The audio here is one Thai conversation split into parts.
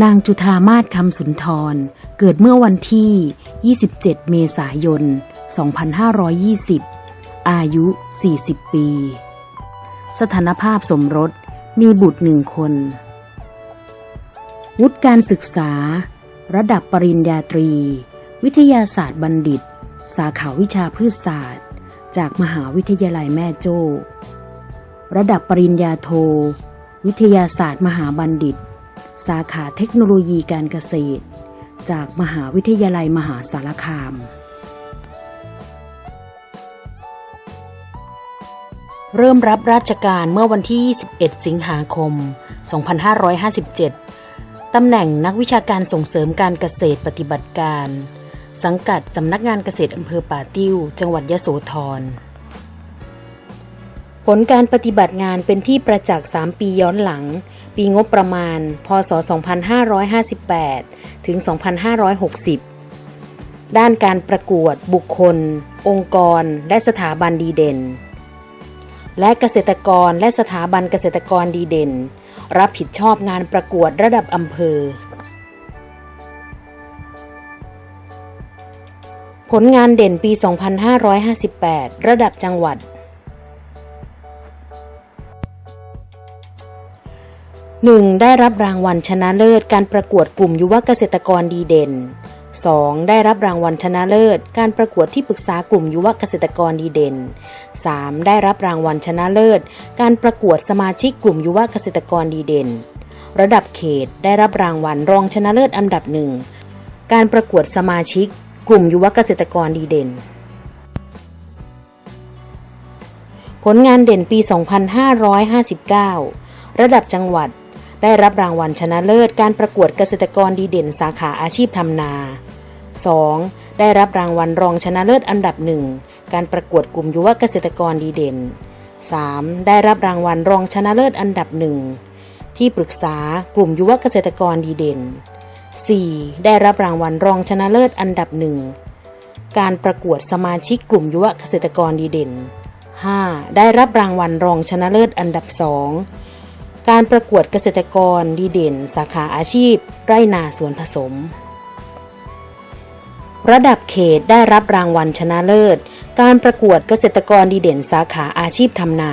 นางจุธามาศคำสุนทร เกิดเมื่อวันที่ 27 เมษายน 2520 อายุ 40 ปี สถานภาพสมรส มีบุตรหนึ่งคน วุฒิการศึกษา ระดับปริญญาตรี วิทยาศาสตร์บัณฑิต สาขาวิชาพืชศาสตร์ จากมหาวิทยาลัยแม่โจ้ ระดับปริญญาโท วิทยาศาสตร์มหาบัณฑิต สาขาเทคโนโลยีการเกษตร จากมหาวิทยาลัยมหาสารคาม เริ่มรับราชการเมื่อวันที่ 21 สิงหาคม 2557 ตำแหน่งนักวิชาการส่งเสริมการเกษตรปฏิบัติการ สังกัดสำนักงานเกษตรอำเภอป่าติ้ว จังหวัดยะโสธร ผลการปฏิบัติงานเป็นที่ประจักษ์ 3 ปีย้อนหลัง ปีงบประมาณ พศ 2558 ถึง 2560 ด้านการประกวด บุคคล องค์กร และสถาบันดีเด่น และเกษตรกรและสถาบันเกษตรกรดีเด่น รับผิดชอบงานประกวดระดับอำเภอ ผลงานเด่นปี 2558 ระดับจังหวัด 1. ได้รับรางวัลชนะเลิศ การประกวดกลุ่มยุวเกษตรกรดีเด่น 2. ได้รับรางวัลชนะเลิศ การประกวดที่ปรึกษากลุ่มยุวเกษตรกรดีเด่น 3. ได้รับรางวัลชนะเลิศ การประกวดสมาชิกกลุ่มยุวเกษตรกรดีเด่น ระดับเขตได้รับรางวัลรองชนะเลิศอันดับหนึ่งการประกวดสมาชิก กลุ่มยุวเกษตรกรดีเด่น ผลงานเด่นปี 2559 ระดับจังหวัด ได้รับรางวัลชนะเลิศการประกวดเกษตรกรดีเด่นสาขาอาชีพทำนา 2. ได้รับรางวัลรองชนะเลิศอันดับหนึ่งการประกวดกลุ่มยุวเกษตรกรดีเด่น 3. ได้รับรางวัลรองชนะเลิศอันดับหนึ่งที่ปรึกษากลุ่มยุวเกษตรกรดีเด่น 4. ได้รับรางวัลรองชนะเลิศอันดับหนึ่งการประกวดสมาชิกกลุ่มยุวเกษตรกรดีเด่น 5. ได้รับรางวัลรองชนะเลิศอันดับสอง การประกวดเกษตรกรดีเด่น สาขาอาชีพ ไร่นาสวนผสม ระดับเขตได้รับรางวัลชนะเลิศ การประกวดเกษตรกรดีเด่น สาขาอาชีพทำนา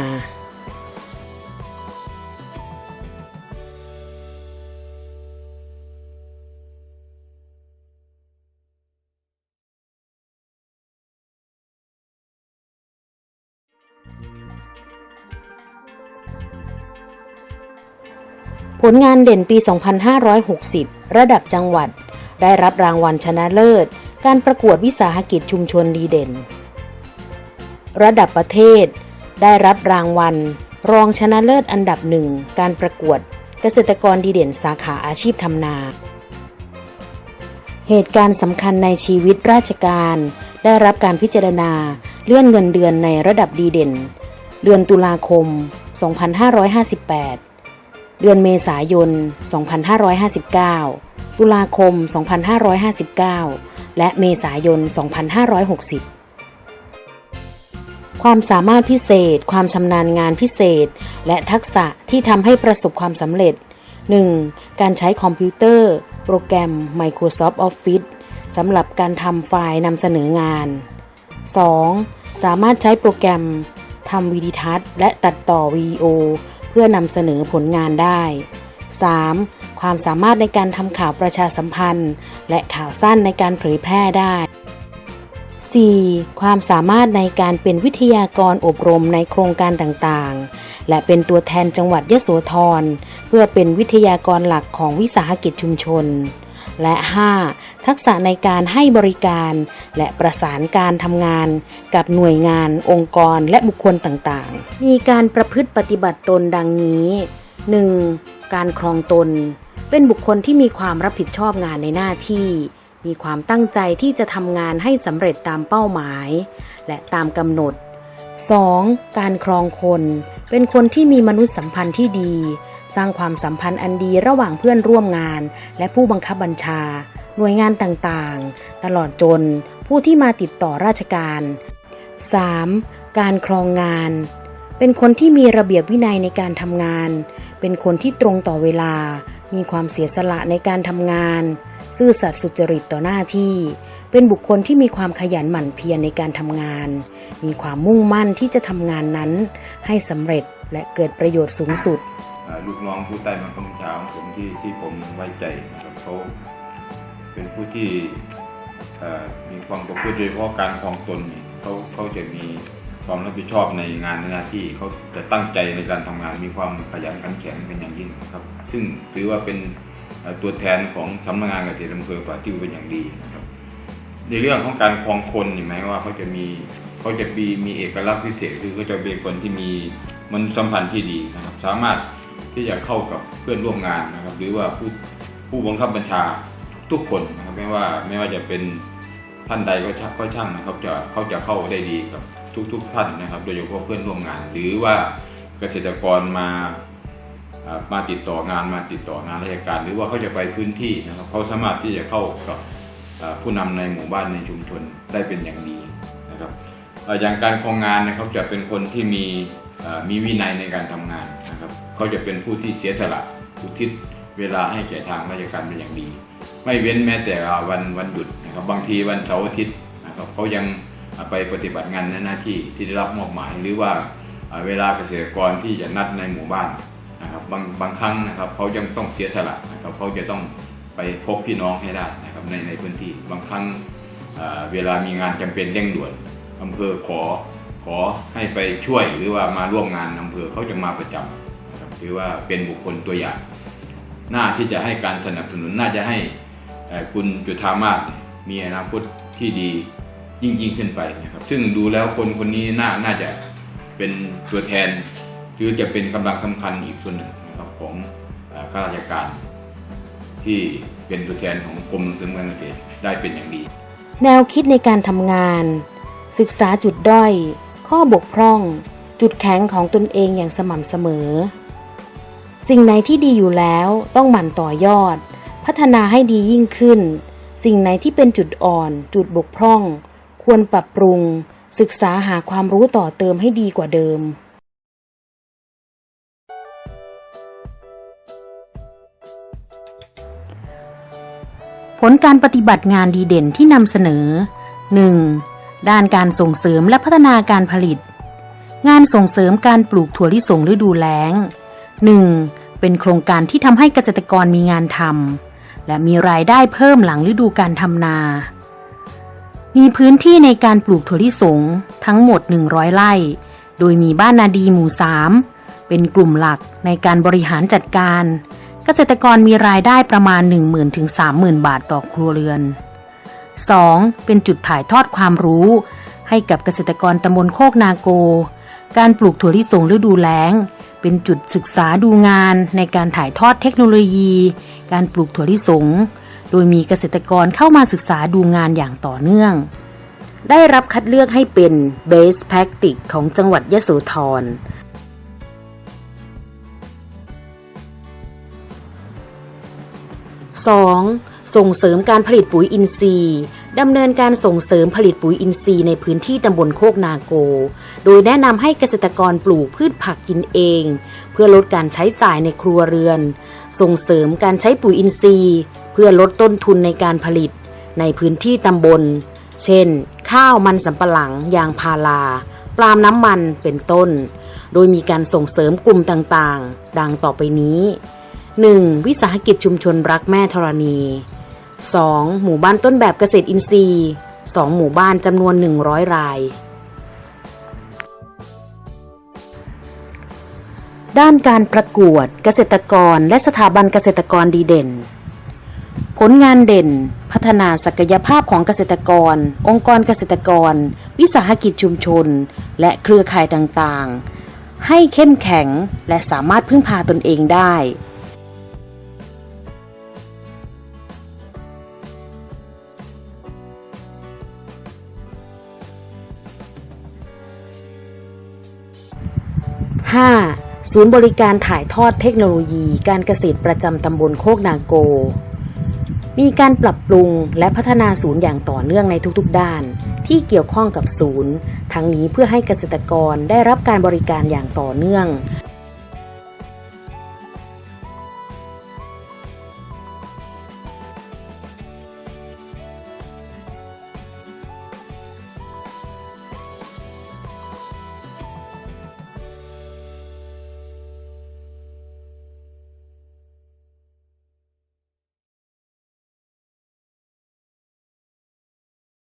ผลงานเด่นปี 2560 ระดับจังหวัด ได้รับรางวัลชนะเลิศ การประกวดวิสาหกิจชุมชนดีเด่น ระดับประเทศ ได้รับรางวัล รองชนะเลิศอันดับหนึ่ง การประกวดเกษตรกรดีเด่นสาขาอาชีพทำนา เหตุการณ์สำคัญในชีวิตราชการ ได้รับการพิจารณาเลื่อนเงินเดือนในระดับดีเด่น เดือนตุลาคม 2558 เดือนเมษายน 2559 ตุลาคม 2559 และเมษายน 2560 ความสามารถพิเศษ ความชำนาญงานพิเศษ และทักษะที่ทำให้ประสบความสำเร็จ 1. การใช้คอมพิวเตอร์ โปรแกรม Microsoft Office สำหรับการทำไฟล์นำเสนองาน 2. สามารถใช้โปรแกรมทำวิดีทัศน์และตัดต่อวิดีโอ เพื่อนำเสนอผลงานได้ 3. ความสามารถในการทำข่าวประชาสัมพันธ์ และข่าวสั้นในการเผยแพร่ได้ 4. ความสามารถในการเป็นวิทยากรอบรมในโครงการต่างๆ และเป็นตัวแทนจังหวัดยะโสธร เพื่อเป็นวิทยากรหลักของวิสาหกิจชุมชน และ 5. ทักษะในการให้บริการ และประสานการทำงานกับหน่วยงาน องค์กรและบุคคลต่างๆ มีการประพฤติปฏิบัติตนดังนี้ 1. การครองตน เป็นบุคคลที่มีความรับผิดชอบงานในหน้าที่ มีความตั้งใจที่จะทำงานให้สำเร็จตามเป้าหมาย และตามกำหนด 2. การครองคน เป็นคนที่มีมนุษยสัมพันธ์ที่ดี สร้างความสัมพันธ์อันดีระหว่างเพื่อนร่วมงาน และผู้บังคับบัญชา หน่วยงานต่างๆ ตลอดจน ผู้ที่มาติดต่อราชการ 3. การครองงาน เป็นคนที่มีระเบียบวินัยในการทำงาน เป็นคนที่ตรงต่อเวลา มีความเสียสละในการทำงาน ซื่อสัตย์สุจริตต่อหน้าที่ เป็นบุคคลที่มีความขยันหมั่นเพียรในการทำงาน มีความมุ่งมั่นที่จะทำงานนั้น ให้สำเร็จและเกิดประโยชน์สูงสุดลูกน้องผู้ใต้บังคับบัญชาของผมที่ที่ผมไว้ใจนะครับเขาเป็นผู้ที่ มีความประพฤติโดยเฉพาะการคลองตนนี่เขาเขาจะมีความรับผิดชอบในงานในหน้าที่เขาจะตั้งใจในการทำงานมีความขยันขันแข็งเป็นอย่างยิ่งครับ ซึ่งถือว่าเป็นตัวแทนของสำนักงานเกษตรอำเภอป่าติ้วเป็นอย่างดีนะครับ ในเรื่องของการคลองคนนี่หมายว่าเขาจะมีเขาจะมีมีเอกลักษณ์พิเศษคือเขาจะเป็นคนที่มีมันสัมพันธ์ที่ดีนะครับ สามารถที่จะเข้ากับเพื่อนร่วมงานนะครับ หรือว่าผู้ผู้บังคับบัญชา ทุกคนนะครับไม่ว่าไม่ว่าจะเป็นท่านใดก็ช่างก็ช่างนะครับจะเขาจะเข้าได้ดีกับทุกๆท่านนะครับโดยเฉพาะเพื่อนร่วมงาน หรือว่าเกษตรกรมามาติดต่องานมาติดต่องานราชการ หรือว่าเขาจะไปพื้นที่นะครับเขาสามารถที่จะเข้ากับผู้นำในหมู่บ้านในชุมชนได้เป็นอย่างดีนะครับอย่างการคองงานนะครับจะเป็นคนที่มีมีวินัยในการทำงานนะครับเขาจะเป็นผู้ที่เสียสละอุทิศเวลาให้แก่ทางราชการเป็นอย่างดี ไม่เว้นแม้แต่วันวันหยุดนะครับบางทีวันเสาร์อาทิตย์นะครับเขายังไปปฏิบัติงานในหน้าที่ที่ได้รับมอบหมาย หรือว่าเวลาเกษตรกรที่จะนัดในหมู่บ้านนะครับบางบางครั้งนะครับเขายังต้องเสียสละนะครับเขาจะต้องไปพบพี่น้องให้ได้นะครับในในพื้นที่บางครั้งเวลามีงานจำเป็นเร่งด่วนอำเภอขอขอให้ไปช่วยหรือว่ามาร่วมงานอำเภอเขาจะมาประจำนะครับถือว่าเป็นบุคคลตัวอย่าง หน่าที่จะให้การสนับสนุนน่าจะให้ คุณจุธามาศมีอนาคตที่ดียิ่งยิ่งขึ้นไปนะครับ ซึ่งดูแล้วคนคนนี้น่าน่าจะเป็นตัวแทน หรือจะเป็นกำลังสำคัญอีกส่วนหนึ่งนะครับของข้าราชการ ที่เป็นตัวแทนของกรมส่งเสริมการเกษตรได้เป็นอย่างดี แนวคิดในการทำงาน ศึกษาจุดด้อย ข้อบกพร่อง จุดแข็งของตนเองอย่างสม่ำเสมอ สิ่งไหนที่ดีอยู่แล้วต้องหมั่นต่อยอด พัฒนาให้ดียิ่งขึ้น สิ่งไหนที่เป็นจุดอ่อน จุดบกพร่อง ควรปรับปรุง ศึกษาหาความรู้ต่อเติมให้ดีกว่าเดิมผลการปฏิบัติงานดีเด่นที่นำเสนอ 1. ด้านการส่งเสริมและพัฒนาการผลิต งานส่งเสริมการปลูกถั่วลิสงฤดูแล้ง 1. เป็นโครงการที่ทำให้เกษตรกรมีงานทำ และมีรายได้เพิ่มหลังฤดูการทำนา มีพื้นที่ในการปลูกถั่วลิสงทั้งหมด 100 ไร่ โดยมีบ้านนาดีหมู่3เป็นกลุ่มหลักในการบริหารจัดการ เกษตรกรมีรายได้ประมาณ 10,000ถึง30,000 บาทต่อครัวเรือน 2. เป็นจุดถ่ายทอดความรู้ ให้กับเกษตรกรตำบลโคกนาโก การปลูกถั่วลิสงฤดูแล้ง เป็นจุดศึกษาดูงานในการถ่ายทอดเทคโนโลยี การปลูกถั่วลิสง โดยมีเกษตรกรเข้ามาศึกษาดูงานอย่างต่อเนื่อง ได้รับคัดเลือกให้เป็น Best Practice ของจังหวัดยะโสธร 2. ส่งเสริมการผลิตปุ๋ยอินทรีย์ดำเนินการส่งเสริมผลิตปุ๋ยอินทรีย์ในพื้นที่ตำบลโคกนาโก โดยแนะนำให้เกษตรกรปลูกพืชผักกินเอง เพื่อลดการใช้จ่ายในครัวเรือน ส่งเสริมการใช้ปุ๋ยอินทรีย์ เพื่อลดต้นทุนในการผลิต ในพื้นที่ตำบล เช่น ข้าวมันสำปะหลัง ยางพาราปาล์มน้ำมันเป็นต้น โดยมีการส่งเสริมกลุ่มต่างๆ ดังต่อไปนี้ 1. วิสาหกิจชุมชนรักแม่ธรณี 2. หมู่บ้านต้นแบบเกษตรอินทรีย์ 2 หมู่บ้านจำนวน 100 ราย ด้านการประกวดเกษตรกรและสถาบันเกษตรกรดีเด่น ผลงานเด่น พัฒนาศักยภาพของเกษตรกร องค์กรเกษตรกร วิสาหกิจชุมชน และเครือข่ายต่างๆ ให้เข้มแข็งและสามารถพึ่งพาตนเองได้ 5. ศูนย์บริการถ่ายทอดเทคโนโลยีการเกษตรประจำตำบลโคกนาโก มีการปรับปรุงและพัฒนาศูนย์อย่างต่อเนื่องในทุกๆ ด้าน ที่เกี่ยวข้องกับศูนย์ ทั้งนี้เพื่อให้เกษตรกรได้รับการบริการอย่างต่อเนื่อง